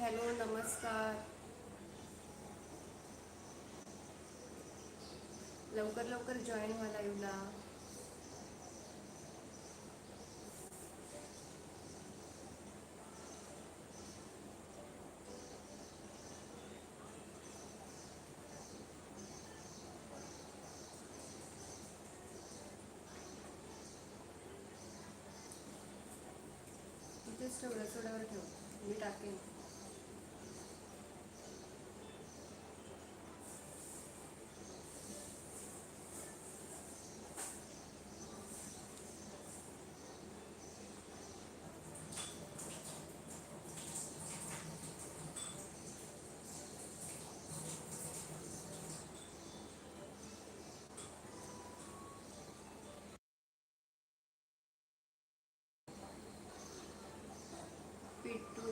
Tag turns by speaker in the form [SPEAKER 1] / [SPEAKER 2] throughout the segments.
[SPEAKER 1] Hello नमस्कार. लवकर लवकर जॉईन व्हा लाईव्हला तिथेच ठेवलं थोड्यावर ठेव. मी टाकेन.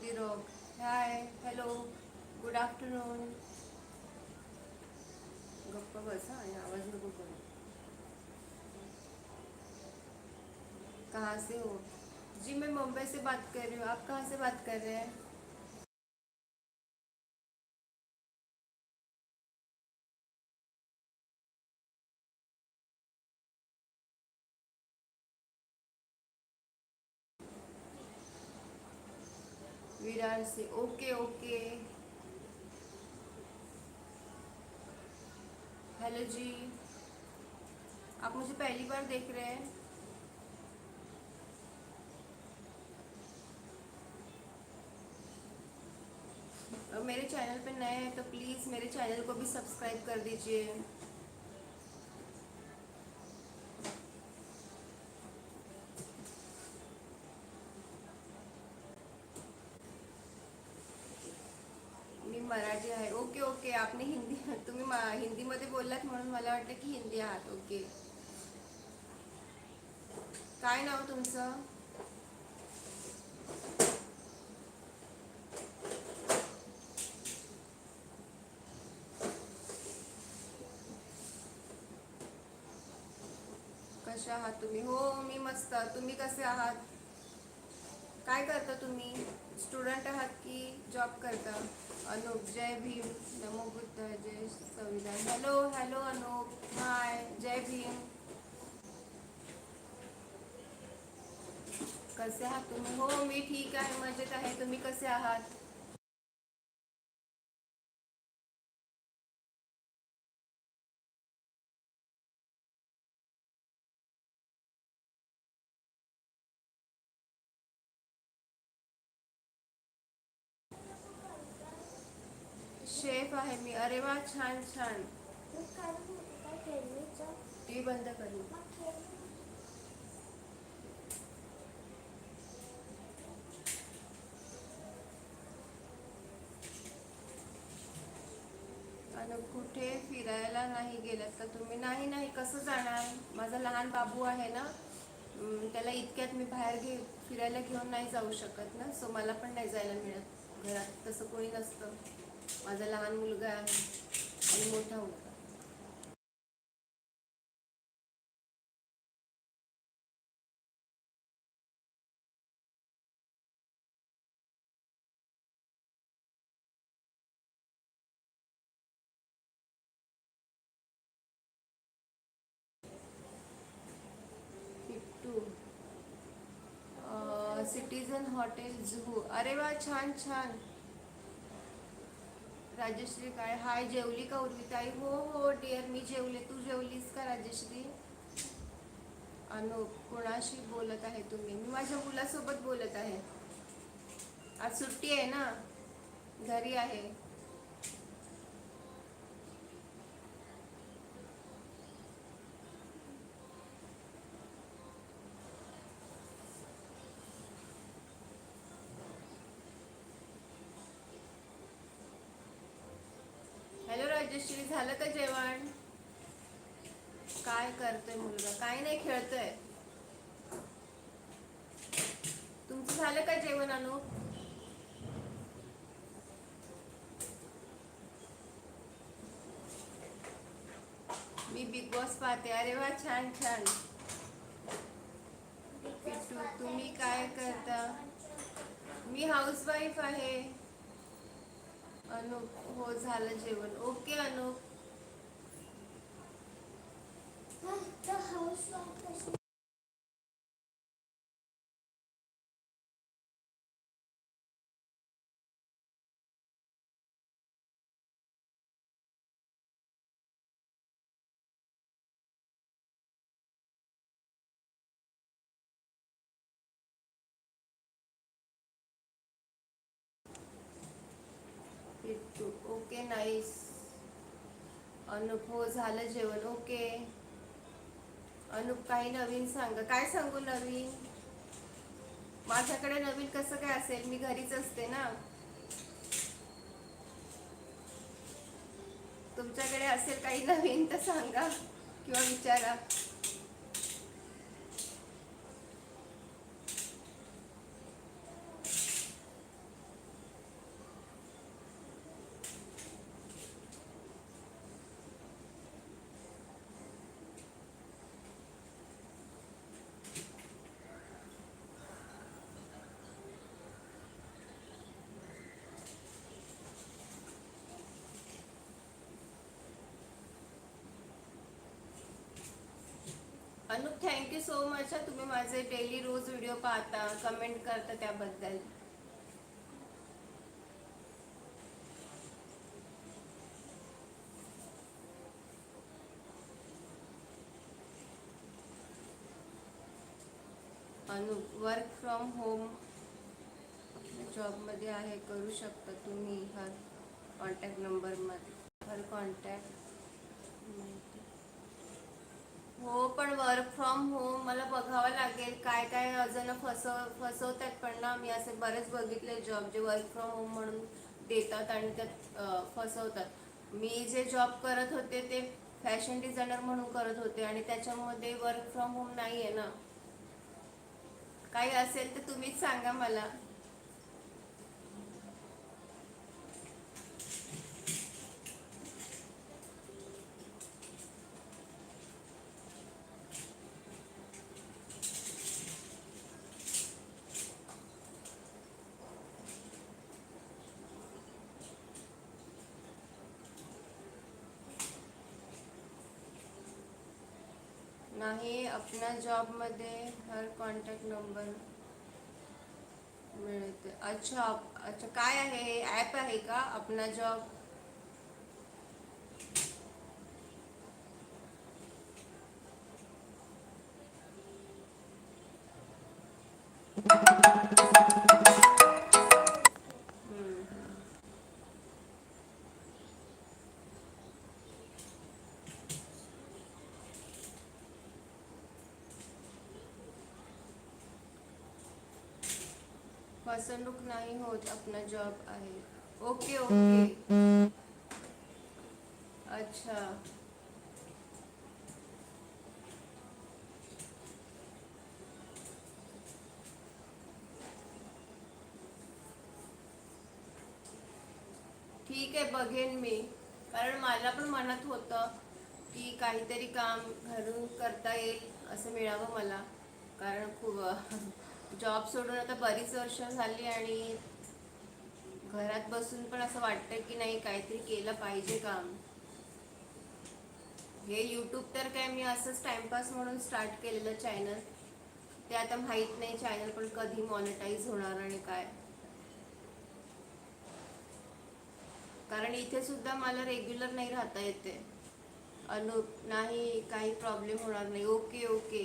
[SPEAKER 1] The Rock hi hello good afternoon गप्पा बस हाँ आवाज़ नको करू। कहाँ से हो? जी, मैं मुंबई से बात कर रही हूँ। आप कहाँ से बात कर रहे हैं? विरार से ओके ओके हेलो जी आप मुझे पहली बार देख रहे हैं? और मेरे चैनल पे नए हैं तो प्लीज़ मेरे चैनल को भी सब्सक्राइब कर दीजिए। Okay okay. आपने हिंदी तुम्ही हिंदीमध्ये बोललात म्हणून मला वाटलं की हिंदी आहात. ओके. काय नाव तुमचं? कसे आहात तुम्ही? हो मी मस्त. तुम्ही कसे आहात? काय करता तुम्ही? स्टुडंट आहात की जॉब करता? अनुप जय भीम नमो बुद्ध जय संविधान हॅलो हॅलो अनुप. हाय जय भीम. कसे आहात तुम्ही? हो मी ठीक आहे. मजेत आहे. तुम्ही कसे आहात? शेफ आहे मी. अरे वा छान छान. टी बंद करू. आणि कुठे फिरायला नाही गेलात तर तुम्ही? नाही नाही. कसं जाणार? माझा लहान बाबू आहे ना त्याला इतक्यात मी बाहेर घे फिरायला घेऊन नाही जाऊ शकत ना. सो मला पण नाही जायला मिळत घरात. तसं कोणी नसतं. माझा लहान मुलगा आहे. आणि मोठा मुलगा सिटीजन हॉटेल जुहू अरे वा छान छान. राजश्री काय? हाय जेवली का उर्विताई हो हो डिअर मी जेवले. तू जेवलीस का राजश्री? अनुप कोणाशी बोलत आहे तुम्ही? मी माझ्या मुलासोबत बोलत आहे. आज सुट्टी आहे ना? घरी आहे हॅलो राजश्री झालं का जेवण? काय करतोय मुलगा? काय नाही खेळतोय. तुमचं झालं का जेवण अनु? मी बिग बॉस पाहते. अरे वा छान छान. तुम्ही काय करता? मी हाऊसवाईफ आहे. अनुप हो झालं जेवण. Okay Anup okay nice. Anup हो झालं जेवण ओके. अनुप काही नवीन सांग काय सांगू नवीन? माझ्याकडे नवीन कसं काय असेल? मी घरीच असते ना. तुमच्याकडे असेल काही नवीन तर सांगा किंवा विचारा. अनुप थँक्यू सो मच तुम्ही माझे डेली रोज व्हिडिओ पाहता कमेंट करता त्याबद्दल. अनुप वर्क फ्रॉम होम जॉबमध्ये आहे करू शकता तुम्ही हर कॉन्टॅक्ट नंबरमध्ये हर कॉन्टॅक्ट पण वर्क फ्रॉम होम मला बघावं लागेल. काय काय जण फसव फसवतात पण ना मी असे बरेच बघितले जॉब जे वर्क फ्रॉम होम म्हणून देतात आणि त्यात फसवतात. मी जे जॉब करत होते ते फॅशन डिझायनर म्हणून करत होते आणि त्याच्यामध्ये वर्क फ्रॉम होम नाही आहे ना. काही असेल तर तुम्हीच सांगा मला. नाही जॉब मध्य हर कॉन्टॅक्ट नंबर मिळते अच्छा अच्छा काय है हे ॲप आहे का अपना जॉब हम्म. फसवणूक नाही होत आपला जॉब आहे ओके ओके अच्छा। ठीक आहे बघेन मी. कारण मला पण मनात होतं की काहीतरी काम घरून करता येईल असं मिळावं मला. कारण खूप जॉब सोडून आता बरीच वर्ष झाली आणि घरात बसून पण असं वाटतं की नाही काहीतरी केलं पाहिजे काम. हे यूट्यूब तर काय मी असंच टाइमपास म्हणून स्टार्ट केलेलं चॅनल ते आता माहीत नाही चॅनल पण कधी मॉनिटाईज होणार आणि काय. कारण इथे सुद्धा मला रेग्युलर नाही राहता येते. अनु नाही काही प्रॉब्लेम होणार नाही. ओके ओके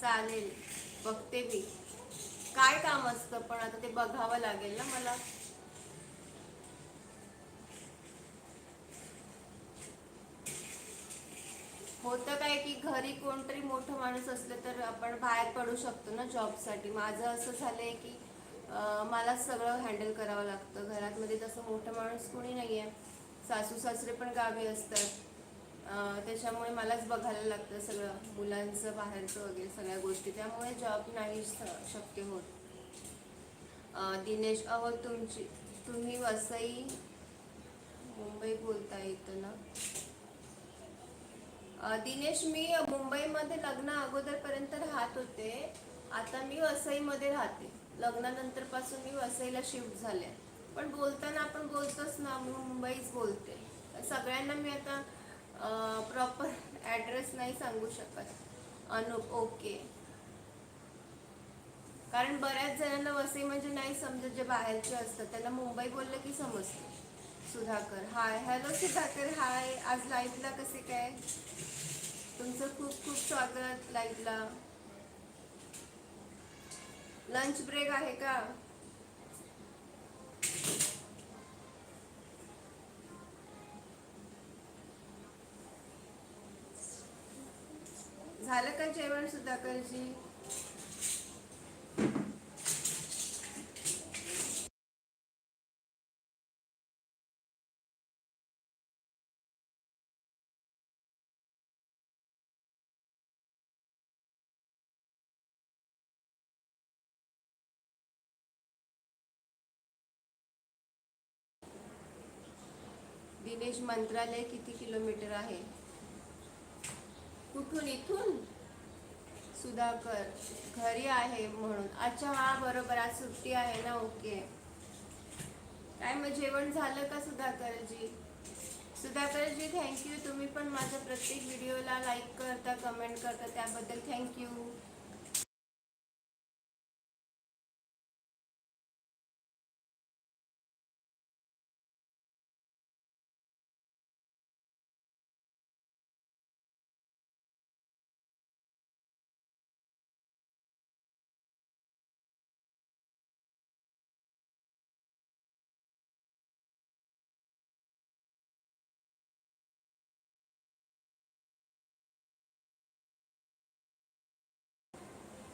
[SPEAKER 1] चालेल. बघते मी. काय काम असतं पण आता ते बघावं लागेल ना मला. होतं काय की घरी कोणतरी मोठं माणूस असलं तर आपण बाहेर पडू शकतो ना जॉबसाठी. माझं असं झालंय की मला सगळं हँडल करावं लागतं. घरात मध्ये तसं मोठं माणूस कोणी नाही आहे सासू सासरे पण गावी असतात. त्याच्यामुळे मलाच बघायला लागतं सगळं मुलांचं बाहेरचं वगैरे सगळ्या गोष्टी. त्यामुळे जॉब नाही शक्य होत. दिनेश अहो तुमची तुम्ही वसई मुंबई बोलता येतं ना? दिनेश मी मुंबईमध्ये लग्न अगोदरपर्यंत राहत होते. आता मी वसईमध्ये राहते. लग्नानंतरपासून मी वसईला शिफ्ट झाले. पण बोलताना आपण बोलतोच ना मी मुंबईच बोलते. सगळ्यांना मी आता प्रॉपर ॲड्रेस नाही सांगू शकत. अनु ओके कारण बऱ्याच जणांना वसई म्हणजे नाही समजत जे बाहेरचे असतात. त्यांना मुंबई बोललं की समजते. Sudhakar hi hello Sudhakar hi आज लाईव्हला कसे काय? तुमचं खूप खूप स्वागत लाईव्हला लंच ब्रेक आहे का? झालं का जेवण सुधाकरजी दिनेश मंत्रालय किती किलोमीटर आहे? कुठून इथून सुधाकर घरी आहे म्हणून. अच्छा हा बरोबर आज सुट्टी आहे ना ओके. काय मग जेवण झालं का सुधाकरजी? सुधाकरजी थँक्यू तुम्ही पण माझ्या प्रत्येक व्हिडिओला लाईक करता कमेंट करता त्याबद्दल थँक्यू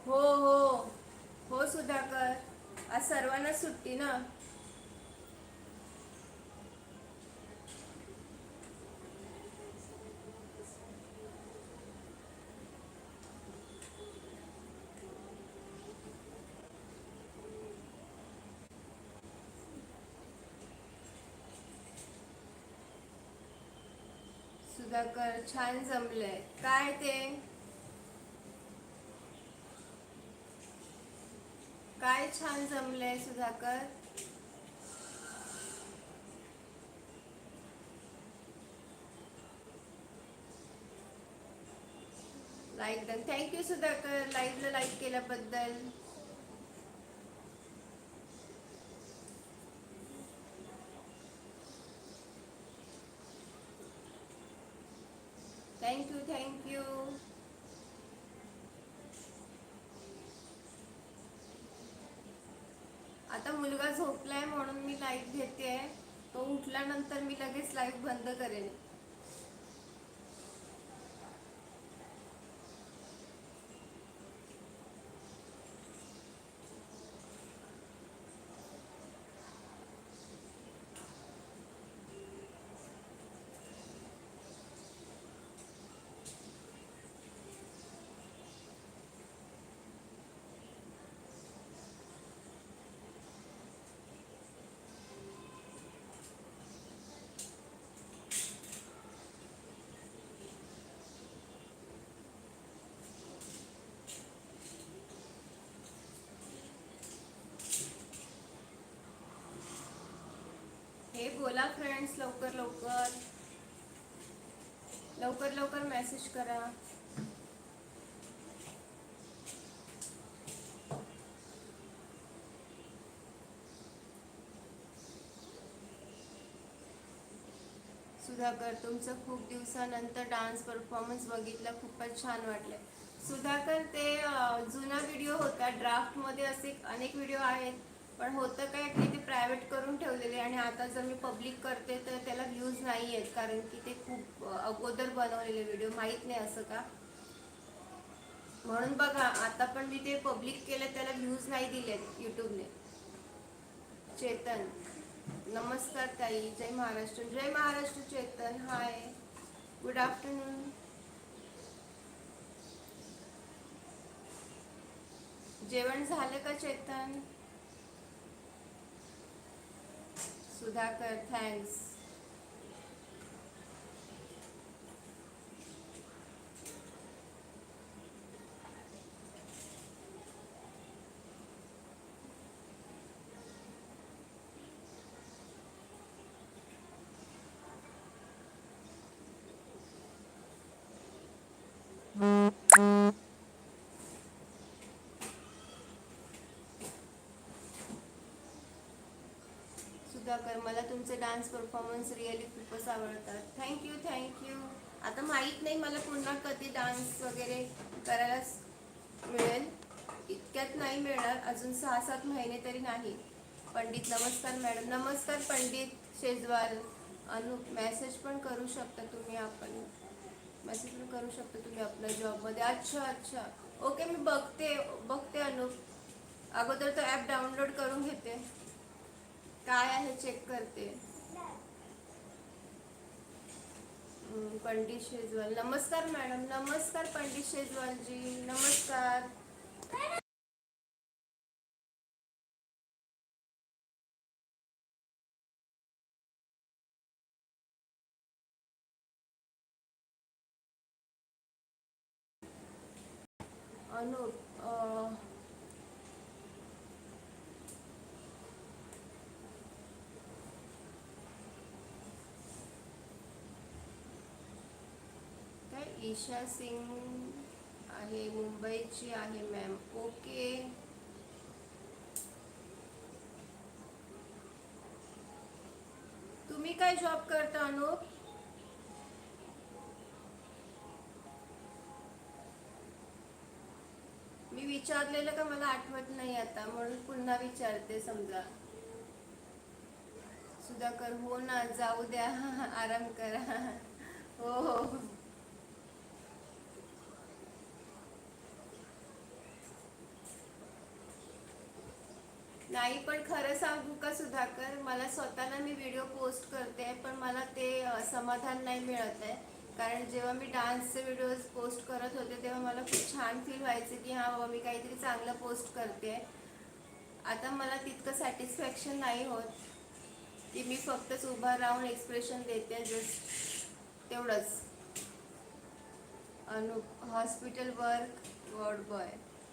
[SPEAKER 1] हो हो. हो सुधाकर. आज सर्वांना सुट्टी ना? सुधाकर छान जमलंय. काय ते? काय छान जमलंय Sudhakar. Like done thank you Sudhakar. लाईव्हला लाईक केल्याबद्दल थँक्यू थँक्यू आता मुलगा झोपलाय म्हणून मी लाईव्ह घेते तो उठल्यानंतर मी लगेच लाईव्ह बंद करेन. हे बोला फ्रेंड्स लवकर लवकर. लवकर लवकर मेसेज करा. सुधाकर तुमचं खूप दिवसानंतर डान्स परफॉर्मन्स बघितला खूपच छान वाटलं. सुधाकर ते जुना व्हिडिओ होता. ड्राफ्टमध्ये असे अनेक व्हिडिओ आहेत. पण होतं काय की ते प्रायव्हेट करून ठेवलेले आणि आता जर मी पब्लिक करते तर त्याला व्ह्यूज नाही आहेत कारण की ते खूप अगोदर बनवलेले व्हिडिओ माहीत नाही असं का. म्हणून बघा आता पण मी ते पब्लिक केलं त्याला व्ह्यूज नाही दिलेत यूट्यूबने चेतन. नमस्कार ताई. जय महाराष्ट्र. जय Maharashtra Chetan. Hi good afternoon जेवण झालं का चेतन? सुधाकर थँक्स सुधाकर मला तुमचे डान्स परफॉर्मन्स रिअली खूपच आवडतात. थँक्यू थँक्यू आता माहीत नाही मला पुन्हा कधी डान्स वगैरे करायला मिळेल. इतक्यात नाही मिळणार अजून सहा सात महिने तरी नाही. पंडित नमस्कार मॅडम. नमस्कार पंडित शेजवाल. अनु मेसेज पण करू शकता तुम्ही आपण. मेसेज पण करू शकता तुम्ही आपल्या जॉबमध्ये अच्छा अच्छा. ओके मी बघते बघते अनु. अगोदर तो ॲप डाउनलोड करून घेते. काय आहे चेक करते. पंडित शेजवाल नमस्कार मॅडम नमस्कार पंडित शेजवालजी नमस्कार. अनुप अं, काय ईशा सिंग आहे मुंबईची आहे मॅम ओके तुम्ही काय जॉब करता अनुप? मी विचारलेलं का मला आठवत नाही आता म्हणून पुन्हा विचारते समजा. सुधाकर हो ना जाऊ द्या. आराम करा. हो हो. नाही पण खरं सांगू का सुधाकर? मला स्वतःला मी व्हिडिओ पोस्ट करते पण मला ते समाधान नाही मिळत आहे. कारण जेव्हा मी डान्सचे व्हिडिओज पोस्ट करत होते तेव्हा मला खूप छान फील व्हायचं की हां बाबा मी काहीतरी चांगलं पोस्ट करते. आता मला तितकं सॅटिस्फॅक्शन नाही होत की मी फक्तच उभा राहून एक्सप्रेशन देते जस्ट तेवढंच. Anup hospital work ward boy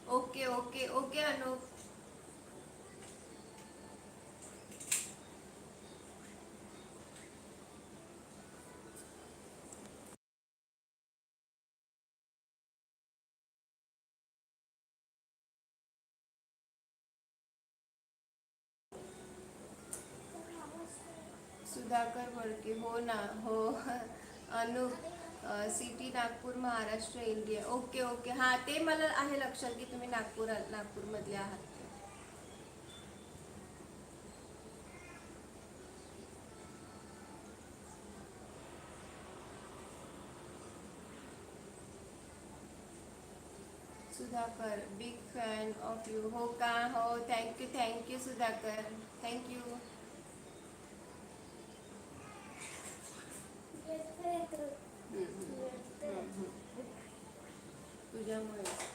[SPEAKER 1] okay okay okay Anup Sudhakar Wadke हो ना हो. Anup city Nagpur Maharashtra India. Okay okay. हां ते मला आहे लक्षात की तुम्ही नागपूर नागपूरमधले आहात. Sudhakar big fan of you हो का? हो थँक्यू थँक्यू सुधाकर. थँक्यू 昨天我也。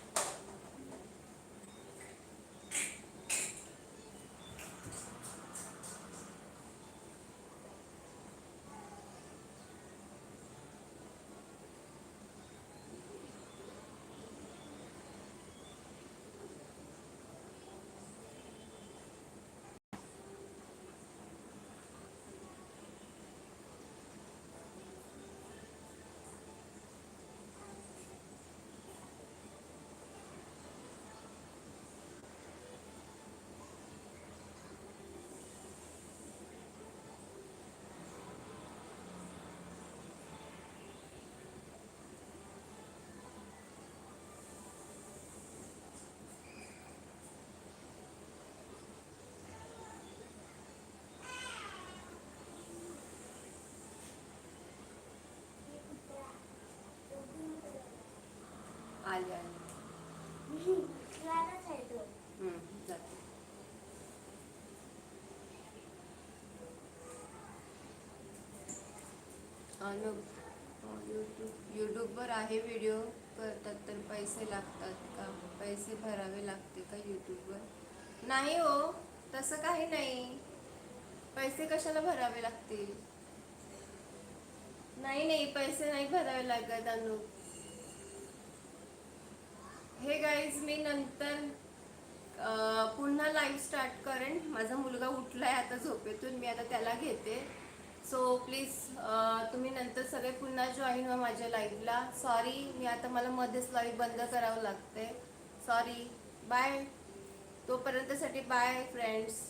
[SPEAKER 1] आले आले. हम्म, जाते. यूट्यूबवर आहे व्हिडिओ करतात तर पैसे लागतात का? पैसे भरावे लागते का यूट्यूबवर नाही हो तसं काही नाही. पैसे कशाला भरावे लागतील? नाही नाही पैसे नाही भरावे लागत अनुप. हे गाईज मी नंतर पुन्हा लाईव्ह स्टार्ट करेन. माझा मुलगा उठलाय आता झोपेतून मी आता त्याला घेते. सो प्लीज तुम्ही नंतर सगळे पुन्हा जॉईन व्हा माझ्या लाईव्हला सॉरी मी आता मला मध्येच लाईव्ह बंद करावं लागते सॉरी बाय तोपर्यंतसाठी बाय फ्रेंड्स